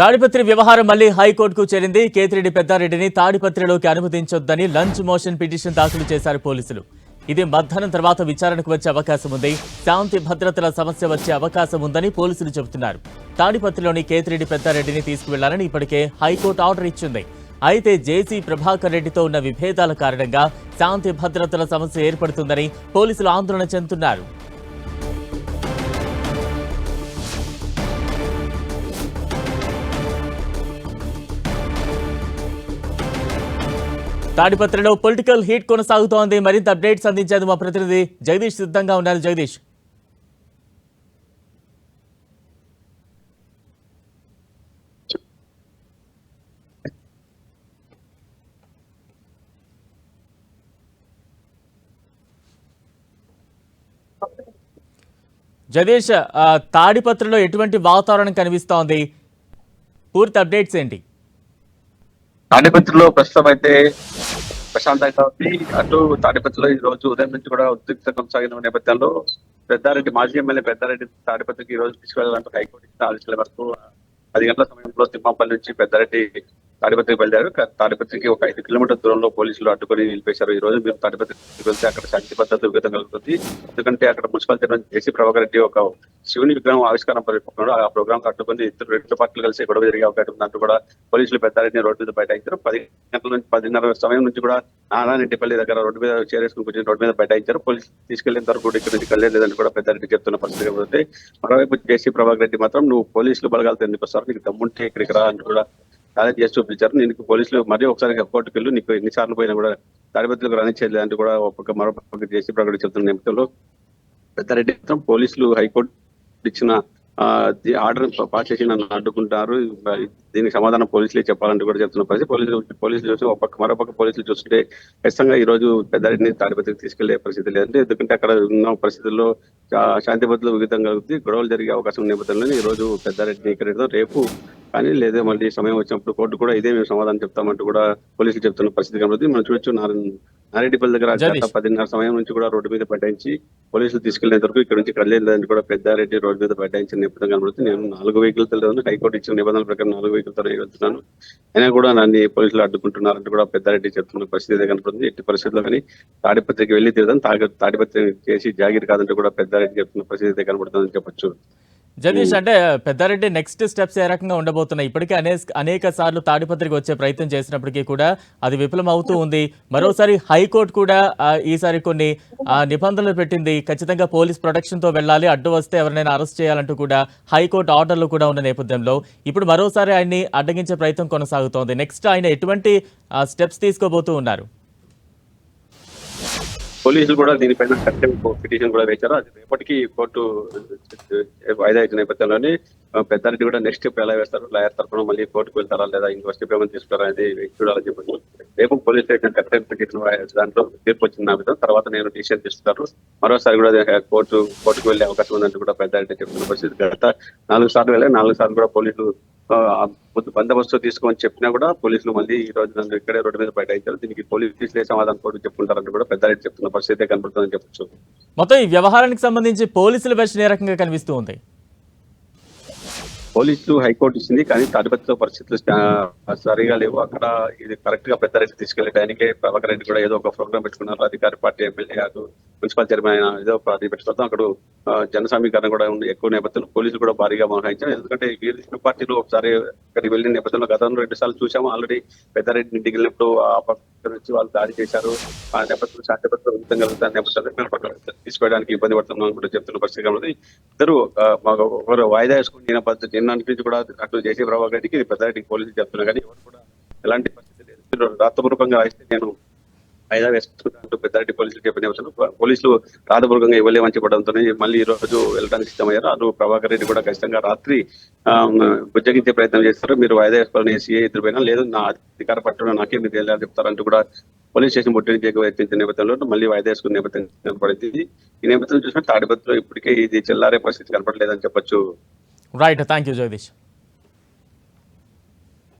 తాడిపత్రి వ్యవహారం మళ్ళీ హైకోర్టుకు చేరింది. కేతిరెడ్డి పెద్దారెడ్డిని తాడిపత్రిలోకి అనుమతించొద్దని లంచ్ మోషన్ పిటిషన్ దాఖలు చేశారు పోలీసులు. ఇది మధ్యాహ్నం తర్వాత విచారణకు వచ్చే అవకాశం ఉంది. శాంతి భద్రతల సమస్య వచ్చే అవకాశం ఉందని పోలీసులు చెబుతున్నారు. తాడిపత్రిలోని కేతిరెడ్డి పెద్దారెడ్డిని తీసుకువెళ్ళాలని ఇప్పటికే హైకోర్టు ఆర్డర్ ఇచ్చింది. అయితే జేసీ ప్రభాకర్ రెడ్డితో ఉన్న విభేదాల కారణంగా శాంతి భద్రతల సమస్య ఏర్పడుతుందని పోలీసులు ఆందోళన చెందుతున్నారు. తాడిపత్రిలో పొలిటికల్ హీట్ కొనసాగుతోంది. మరింత అప్డేట్స్ అందించేందుకు మా ప్రతినిధి జగదీష్ సిద్ధంగా ఉన్నారు జగదీష్. జగదీష్ తాడిపత్రిలో ఎటువంటి వాతావరణం కనిపిస్తోంది? పూర్తి అప్డేట్స్ ఏంటి? తాడిపత్రిలో ప్రస్తుతం అయితే ప్రశాంతంగా ఉంది. అటు తాడిపత్రిలో ఈ రోజు ఉదయం నుంచి కూడా ఉద్రిక్త కొనసాగిన నేపథ్యంలో పెద్దారెడ్డి మాజీ ఎమ్మెల్యే పెద్దారెడ్డి తాడిపత్రికి ఈ రోజు తీసుకెళ్ళాలంటే హైకోర్టు ఇచ్చిన ఆదేశాల వరకు పది గంటల సమయంలో తిమ్మంపల్లి నుంచి పెద్దారెడ్డి తాడిపత్రికి బయలుదేరారు. తాడిపత్రికి ఒక ఐదు కిలోమీటర్ దూరంలో పోలీసులు అడ్డుకొని నిలిపేశారు. ఈ రోజు మీరు తాడిపత్రికి వెళ్తే అక్కడ శాంతి భద్రత విఘాతం కలుగుతుంది. ఎందుకంటే అక్కడ municipal chairman JC Prabhakar Reddy ఒక శివుని విగ్రహం ఆవిష్కారం పరిపక్వంలో ఆ ప్రోగ్రామ్ అడ్డుకొని ఇద్దరు రెండు పార్టీలు కలిసి గొడవ జరిగే అవకాశం ఉందంటూ కూడా పోలీసులు పెద్దారెడ్డిని రోడ్డు మీద బైఠాయించారు. పది గంటల నుంచి పదిన్నర సమయం నుంచి కూడా నారాయణరెడ్డిపల్లి దగ్గర రోడ్డు మీద చేరేసుకుని కూర్చొని రోడ్డు మీద బైఠాయించారు. పోలీసులు తీసుకెళ్ళేంత వరకు ఇక్కడ నుంచి కళ్ళేలేదని కూడా పెద్దారెడ్డి చెప్తున్న పరిస్థితి కాబట్టి మరోవైపు జేసీ ప్రభాకర్ రెడ్డి మాత్రం నువ్వు పోలీసులు బలగాలతో ఎందుకు వస్తారు నీకు దమ్ముంటే ఇక్కడికి రా అని కూడా ఛాలెంజ్ చేసి చూపించారు నేను పోలీసులు మరీ ఒకసారి కోర్టుకు వెళ్ళి. నీకు ఎన్నిసార్లు పోయినా కూడా తాడిపత్రులకు రాణించేది అంటే కూడా ఒక్కొక్క మరొక చేసి ప్రకటన చెబుతున్న చెప్తున్న నేపథ్యంలో పెద్దారెడ్డి మాత్రం పోలీసులు హైకోర్టు ఇచ్చిన ఆర్డర్ పాస్ చేసి నన్ను అడ్డుకుంటారు. దీనికి సమాధానం పోలీసులే చెప్పాలంటే కూడా చెప్తున్న పరిస్థితి. పోలీసులు పోలీసులు చూసి ఒక పక్క మరో పక్క పోలీసులు చూస్తుంటే ఖచ్చితంగా ఈ రోజు పెద్దారెడ్డిని తాడిపత్రికి తీసుకెళ్ళే పరిస్థితి లేదు. ఎందుకంటే అక్కడ ఉన్న పరిస్థితుల్లో శాంతి భద్రతలు విఘాతం కలుగుతుంది గొడవలు జరిగే అవకాశం నేపథ్యంలో ఈ రోజు పెద్దారెడ్డిని ఇక్కడ రేపు కానీ లేదా మళ్ళీ సమయం వచ్చినప్పుడు కోర్టు కూడా ఇదే మేము సమాధానం చెప్తామంటూ కూడా పోలీసులు చెప్తున్న పరిస్థితి కనబడుతుంది. మనం చూడొచ్చు నారెడ్డిపల్లి దగ్గర. గత పదిన్నర సమయం నుంచి కూడా రోడ్డు మీద బైఠాయించి పోలీసులు తీసుకెళ్ళేంత వరకు ఇక్కడ నుంచి కళ్ళేదని కూడా పెద్దారెడ్డి రోడ్డు మీద బైఠాయించిన నేపథ్యం కనబడుతుంది. నేను నాలుగు వెహికల్ తెలియదు. హైకోర్టు ఇచ్చిన నిబంధనల ప్రకారం నాలుగు వెహికల్తో వెళ్తున్నాను. అయినా కూడా నన్ను పోలీసులు అడ్డుకుంటున్నారంటూ కూడా పెద్దారెడ్డి చెప్తున్న పరిస్థితి కనబడుతుంది. ఎట్టి పరిస్థితుల్లో కానీ తాడిపత్రికి వెళ్ళి తీరుదాం తాగ తాడిపత్రి చేసి జాగిరి కాదంటూ కూడా పెద్దారెడ్డి చెప్తున్న పరిస్థితి కనబడుతుందని చెప్పొచ్చు. జగదీష్ అంటే పెద్దారెడ్డి నెక్స్ట్ స్టెప్స్ ఏ రకంగా ఉండబోతున్నాయి? ఇప్పటికే అనేక అనేక సార్లు తాడిపత్రికి వచ్చే ప్రయత్నం చేసినప్పటికీ కూడా అది విఫలం అవుతూ ఉంది. మరోసారి హైకోర్టు కూడా ఈసారి కొన్ని నిబంధనలు పెట్టింది. ఖచ్చితంగా పోలీస్ ప్రొటెక్షన్తో వెళ్ళాలి. అడ్డు వస్తే ఎవరినైనా అరెస్ట్ చేయాలంటూ కూడా హైకోర్టు ఆర్డర్లు కూడా ఉన్న నేపథ్యంలో ఇప్పుడు మరోసారి ఆయన్ని అడ్డగించే ప్రయత్నం కొనసాగుతోంది. నెక్స్ట్ ఆయన ఎటువంటి స్టెప్స్ తీసుకోబోతూ ఉన్నారు? పోలీసులు కూడా దీనిపైన పిటిషన్ కూడా వేశారు. అది రేపటికి కోర్టు వాయిదా ఇచ్చిన నేపథ్యంలోనే పెద్దారెడ్డి కూడా నెక్స్ట్ స్టెప్ ఎలా వేస్తారు లాయర్ తరఫున మళ్ళీ కోర్టుకు వెళ్తారా లేదా ఇంకో స్టెప్ ఏమైనా తీసుకురా అనేది చూడాలని చెప్పి రేపు పోలీస్ స్టేషన్ కట్టె పిటిషన్ దాంట్లో తీర్పు వచ్చింది నా మీద తర్వాత నేను డిసిషన్ తీసుకుంటారు మరోసారి కూడా కోర్టు కోర్టుకు వెళ్ళే అవకాశం ఉందంటే కూడా పెద్దారెడ్డి చెప్పిన పరిస్థితి. గత నాలుగు సార్లు వెళ్ళి నాలుగు సార్లు కూడా పోలీసులు బందోబస్తు తీసుకోమని చెప్పినా కూడా పోలీసులు మళ్ళీ ఈ రోజు నన్ను ఇక్కడే రోడ్డు మీద బయట దీనికి పోలీసులే సమాధానం కూడా చెప్పుకుంటారంటూ కూడా పెద్దారెడ్డి చెప్తున్న పరిస్థితి కనబడుతుందని చెప్పొచ్చు. మొత్తం ఈ వ్యవహారానికి సంబంధించి పోలీసుల వెర్షన్ ఏ రకంగా కనిపిస్తూ ఉంది? పోలీసులు హైకోర్టు ఇచ్చింది కానీ తాడిపత్రిలో పరిస్థితులు సరిగా లేవు. అక్కడ ఇది కరెక్ట్గా పెద్దారెడ్డి తీసుకెళ్ళడానికే ప్రభాకర్ రెడ్డి కూడా ఏదో ఒక ప్రోగ్రామ్ పెట్టుకున్నారు. అధికార పార్టీ ఎమ్మెల్యే కాదు మున్సిపల్ చైర్మన్ ఏదో పార్టీ అక్కడ జన సమీకరణ కూడా ఉంది. ఎక్కువ నేపథ్యంలో పోలీసులు కూడా భారీగా మోహరించారు. ఎందుకంటే వీరి పార్టీలో ఒకసారి అక్కడికి వెళ్ళిన నేపథ్యంలో గతంలో రెండు సార్లు చూసాము. ఆల్రెడీ పెద్దారెడ్డి ఇంటికి వెళ్ళినప్పుడు ఆ పక్క నుంచి వాళ్ళు దాడి చేశారు. ఆ నేపథ్యంలో శాంతి భద్రత కలుగుతారు నేపథ్యంలో మేము పక్కన తీసుకోవడానికి ఇబ్బంది పడుతున్నాం కూడా చెప్తున్న పరిస్థితి కాబట్టి ఇద్దరు ఒకరు వాయిదా వేసుకుని నిన్న పద్ధతి నిన్న నుంచి కూడా అటు జేసీ ప్రభాకర్ రెడ్డికి ఇది పెద్దారెడ్డికి పోలీసులు చెప్తున్నారు. కానీ ఎవరు కూడా ఎలాంటి పరిస్థితి లేదు. రాతపూర్వకంగా రాస్తే నేను వాయిదా వేసుకుంటూ పెద్దారెడ్డి పోలీసులు చెప్పిన పోలీసులు రాతపూర్వకంగా ఇవ్వలేమని చెప్పడంతో మళ్ళీ ఈ రోజు వెళ్ళడానికి సిద్ధమయ్యారు. అటు ప్రభాకర్ రెడ్డి కూడా ఖచ్చితంగా రాత్రి ఆ, బుజ్జగించే ప్రయత్నం చేస్తారు. మీరు వాయిదా వేసుకోవాలని ఏసీఏ ఇద్దరు పైన లేదు నా అధికార పట్టణం నాకే మీరు వెళ్ళాలని చెప్తారంటూ కూడా పోలీస్ స్టేషన్ ముట్టడించే యత్నించిన నేపథ్యంలో మళ్ళీ వాయిదా వేసుకునే నేపథ్యం కనపడింది. ఈ నేపథ్యం చూసినా తాడిపత్రిలో ఇప్పటికే ఇది చెల్లారే పరిస్థితి కనపడలేదని చెప్పొచ్చు. Right thank you Jagadish